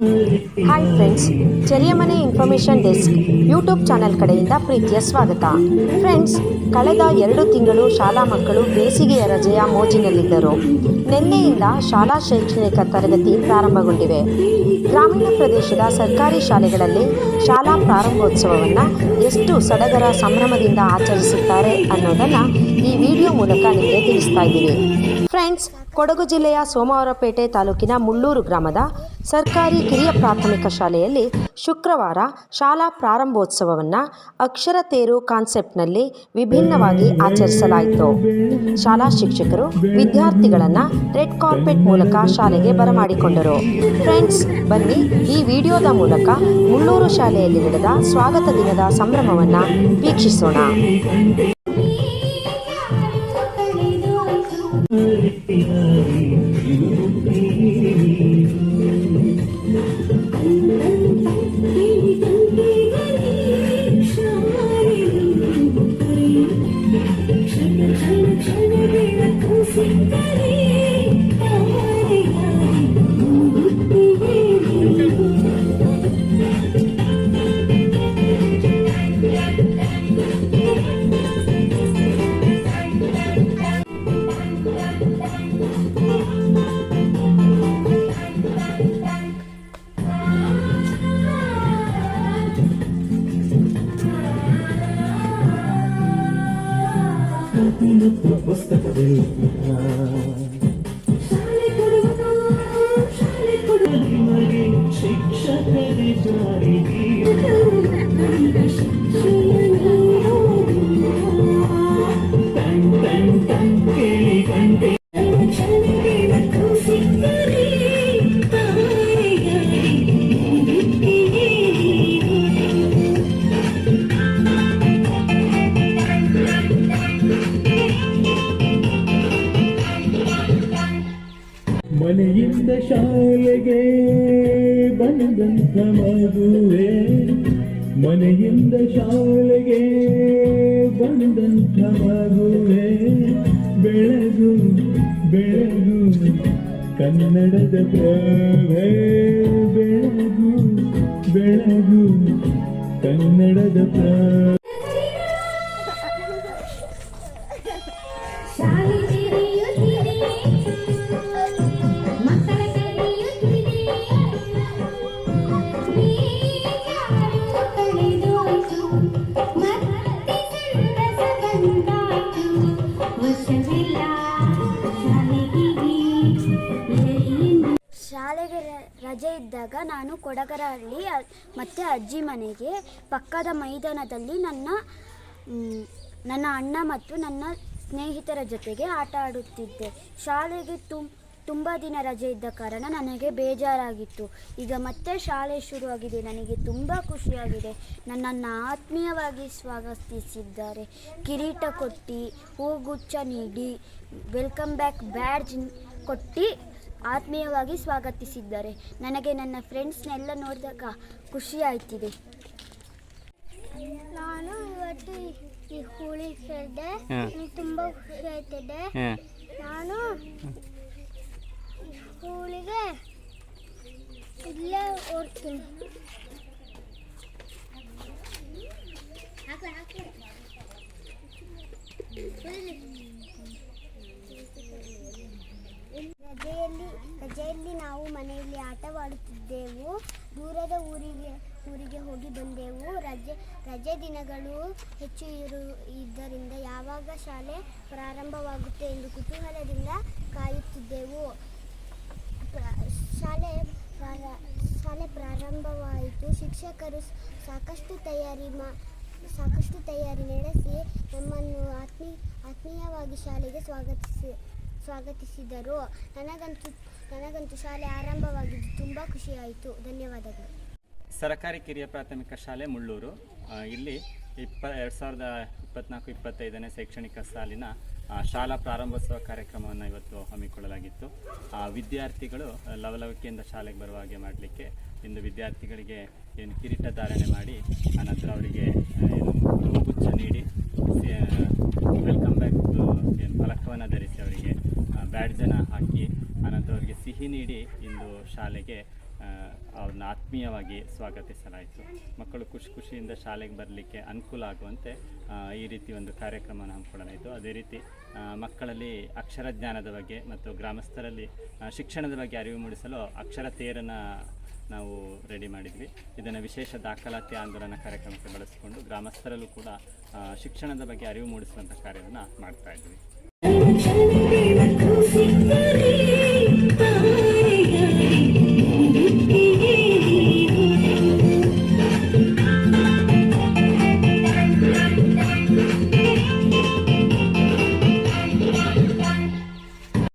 Hi friends Cheriyamane information desk YouTube channel ಕಡೆಯಿಂದ ಪ್ರೀತಿಯ ಸ್ವಾಗತ. ಫ್ರೆಂಡ್ಸ್ ಕಳೆದ ಎರಡು ತಿಂಗಳು ಶಾಲಾ ಮಕ್ಕಳು ಬೇಸಿಗೆಯ ರಜೆಯ ಮೋಜಿನಲ್ಲಿದ್ದರು. ನಿನ್ನೆಯಿಂದ ಶಾಲಾ ಶೈಕ್ಷಣಿಕ ತರಗತಿ ಪ್ರಾರಂಭಗೊಂಡಿವೆ. ಗ್ರಾಮೀಣ ಪ್ರದೇಶದ ಸರ್ಕಾರಿ ಶಾಲೆಗಳಲ್ಲಿ ಶಾಲಾ ಪ್ರಾರಂಭೋತ್ಸವವನ್ನು ಎಷ್ಟು ಸಡಗರ ಸಂಭ್ರಮದಿಂದ ಆಚರಿಸುತ್ತಾರೆ ಅನ್ನೋದನ್ನು ಈ ವಿಡಿಯೋ ಮೂಲಕ ನಿಮಗೆ ತಿಳಿಸ್ತಾ ಇದ್ದೀವಿ. ಫ್ರೆಂಡ್ಸ್, ಕೊಡಗು ಜಿಲ್ಲೆಯ ಸೋಮವಾರಪೇಟೆ ತಾಲೂಕಿನ ಮುಳ್ಳೂರು ಗ್ರಾಮದ ಸರ್ಕಾರಿ ಕಿರಿಯ ಪ್ರಾಥಮಿಕ ಶಾಲೆಯಲ್ಲಿ ಶುಕ್ರವಾರ ಶಾಲಾ ಪ್ರಾರಂಭೋತ್ಸವವನ್ನು ಅಕ್ಷರ ತೇರು ಕಾನ್ಸೆಪ್ಟ್ನಲ್ಲಿ ವಿಭಿನ್ನವಾಗಿ ಆಚರಿಸಲಾಯಿತು. ಶಾಲಾ ಶಿಕ್ಷಕರು ವಿದ್ಯಾರ್ಥಿಗಳನ್ನು ರೆಡ್ ಕಾರ್ಪೆಟ್ ಮೂಲಕ ಶಾಲೆಗೆ ಬರಮಾಡಿಕೊಂಡರು. ಫ್ರೆಂಡ್ಸ್, ಬನ್ನಿ ಈ ವಿಡಿಯೋದ ಮೂಲಕ ಮುಳ್ಳೂರು ಶಾಲೆಯಲ್ಲಿ ನಡೆದ ಸ್ವಾಗತ ದಿನದ ಸಂಭ್ರಮವನ್ನು ವೀಕ್ಷಿಸೋಣ. తెలుపు పుస్తకం ಶಿಕ್ಷಕರಿ ಜಾರಿಗೆ ಮನೆಯಿಂದ ಶಾಲೆಗೆ ಬಂದಂತ ಮಗುವೆ. ಮನೆಯಿಂದ ಶಾಲೆಗೆ ಬಂದಂತ ಮಗುವೆ. ಬೆಳಗು ಬೆಳಗು ಕನ್ನಡದ ಪ್ರಭೆ. ಇದ್ದಾಗ ನಾನು ಕೊಡಗರಹಳ್ಳಿ ಮತ್ತು ಅಜ್ಜಿ ಮನೆಗೆ ಪಕ್ಕದ ಮೈದಾನದಲ್ಲಿ ನನ್ನ ನನ್ನ ಅಣ್ಣ ಮತ್ತು ನನ್ನ ಸ್ನೇಹಿತರ ಜೊತೆಗೆ ಆಟ ಆಡುತ್ತಿದ್ದೆ. ಶಾಲೆಗೆ ತುಂ, ತುಂಬ ದಿನ ರಜೆ ಇದ್ದ ಕಾರಣ ನನಗೆ ಬೇಜಾರಾಗಿತ್ತು. ಈಗ ಮತ್ತೆ ಶಾಲೆ ಶುರುವಾಗಿದೆ. ನನಗೆ ತುಂಬ ಖುಷಿಯಾಗಿದೆ. ನನ್ನನ್ನು ಆತ್ಮೀಯವಾಗಿ ಸ್ವಾಗತಿಸಿದ್ದಾರೆ. ಕಿರೀಟ ಕೊಟ್ಟು, ಹೂಗುಚ್ಛ ನೀಡಿ, ವೆಲ್ಕಮ್ ಬ್ಯಾಕ್ ಬ್ಯಾಡ್ಜ್ ಕೊಟ್ಟು ಆತ್ಮೀಯವಾಗಿ ಸ್ವಾಗತಿಸಿದ್ದಾರೆ. ನನಗೆ ನನ್ನ ಫ್ರೆಂಡ್ಸ್ನೆಲ್ಲ ನೋಡಿದಾಗ ಖುಷಿ ಆಯ್ತಿದೆ. ನಾನು ಇವತ್ತು ಈ ಹುಳಿ ಕೇಳಿದೆ ನನಗೆ ತುಂಬ ಖುಷಿ ಆಯ್ತಿದೆ. ನಾನು ಹೋಳಿಗೆ ಇಲ್ಲೇ ಓಡ್ತೀನಿ ಮನೆಯಲ್ಲಿ ಆಟವಾಡುತ್ತಿದ್ದೆವು. ದೂರದ ಊರಿಗೆ ಊರಿಗೆ ಹೋಗಿ ಬಂದೆವು. ರಜೆ ರಜೆ ದಿನಗಳು ಹೆಚ್ಚು ಇರು, ಇದ್ದರಿಂದ ಯಾವಾಗ ಶಾಲೆ ಪ್ರಾರಂಭವಾಗುತ್ತೆ ಎಂದು ಕುತೂಹಲದಿಂದ ಕಾಯುತ್ತಿದ್ದೆವು. ಶಾಲೆ ಶಾಲೆ ಪ್ರಾರಂಭವಾಯಿತು. ಶಿಕ್ಷಕರು ಸಾಕಷ್ಟು ತಯಾರಿ ಮಾ, ಸಾಕಷ್ಟು ತಯಾರಿ ನಡೆಸಿ ನಮ್ಮನ್ನು ಆತ್ಮೀ, ಆತ್ಮೀಯವಾಗಿ ಶಾಲೆಗೆ ಸ್ವಾಗತಿಸಿ ಸ್ವಾಗತಿಸಿದರು. ನನಗಂತೂ ನನಗಂತೂ ಶಾಲೆ ಆರಂಭವಾಗಿದ್ದು ತುಂಬ ಖುಷಿಯಾಯಿತು. ಧನ್ಯವಾದಗಳು. ಸರಕಾರಿ ಕಿರಿಯ ಪ್ರಾಥಮಿಕ ಶಾಲೆ ಮುಳ್ಳೂರು. ಇಲ್ಲಿ ಇಪ್ಪ, ಎರಡು ಸಾವಿರದ ಇಪ್ಪತ್ನಾಲ್ಕು, ಇಪ್ಪತ್ತೈದನೇ ಶೈಕ್ಷಣಿಕ ಸಾಲಿನ ಶಾಲಾ ಪ್ರಾರಂಭೋತ್ಸವ ಕಾರ್ಯಕ್ರಮವನ್ನು ಇವತ್ತು ಹಮ್ಮಿಕೊಳ್ಳಲಾಗಿತ್ತು. ವಿದ್ಯಾರ್ಥಿಗಳು ಲವಲವಿಕೆಯಿಂದ ಶಾಲೆಗೆ ಬರುವ ಹಾಗೆ ಮಾಡಲಿಕ್ಕೆ ಇಂದು ವಿದ್ಯಾರ್ಥಿಗಳಿಗೆ ಏನು ಕಿರೀಟ ಧಾರಣೆ ಮಾಡಿ ಆನಂತರ ಅವರಿಗೆ ಆ, ಏನು ಹೂಗುಚ್ಛ ನೀಡಿ ವೆಲ್ಕಮ್ ಬ್ಯಾಕ್ ಏನು ಫಲಕವನ್ನು ಧರಿಸಿ ಅವರಿಗೆ ಬ್ಯಾಡ್ಜನ್ನು ಹಾಕಿ ಆನಂತರ ಅವರಿಗೆ ಸಿಹಿ ನೀಡಿ ಇಂದು ಶಾಲೆಗೆ ಅವ್ರನ್ನ ಆತ್ಮೀಯವಾಗಿ ಸ್ವಾಗತಿಸಲಾಯಿತು. ಮಕ್ಕಳು ಖುಷಿ ಖುಷಿಯಿಂದ ಶಾಲೆಗೆ ಬರಲಿಕ್ಕೆ ಅನುಕೂಲ ಆಗುವಂತೆ ಈ ರೀತಿ ಒಂದು ಕಾರ್ಯಕ್ರಮವನ್ನು ಹಮ್ಮಿಕೊಳ್ಳಲಾಯಿತು. ಅದೇ ರೀತಿ ಮಕ್ಕಳಲ್ಲಿ ಅಕ್ಷರ ಜ್ಞಾನದ ಬಗ್ಗೆ ಮತ್ತು ಗ್ರಾಮಸ್ಥರಲ್ಲಿ ಶಿಕ್ಷಣದ ಬಗ್ಗೆ ಅರಿವು ಮೂಡಿಸಲು ಅಕ್ಷರ ತೇರನ್ನು ನಾವು ರೆಡಿ ಮಾಡಿದ್ವಿ. ಇದನ್ನು ವಿಶೇಷ ದಾಖಲಾತಿ ಆಂದೋಲನ ಕಾರ್ಯಕ್ರಮಕ್ಕೆ ಬಳಸಿಕೊಂಡು ಗ್ರಾಮಸ್ಥರಲ್ಲೂ ಕೂಡ ಶಿಕ್ಷಣದ ಬಗ್ಗೆ ಅರಿವು ಮೂಡಿಸುವಂಥ ಕಾರ್ಯವನ್ನು ಮಾಡ್ತಾ ಇದ್ವಿ.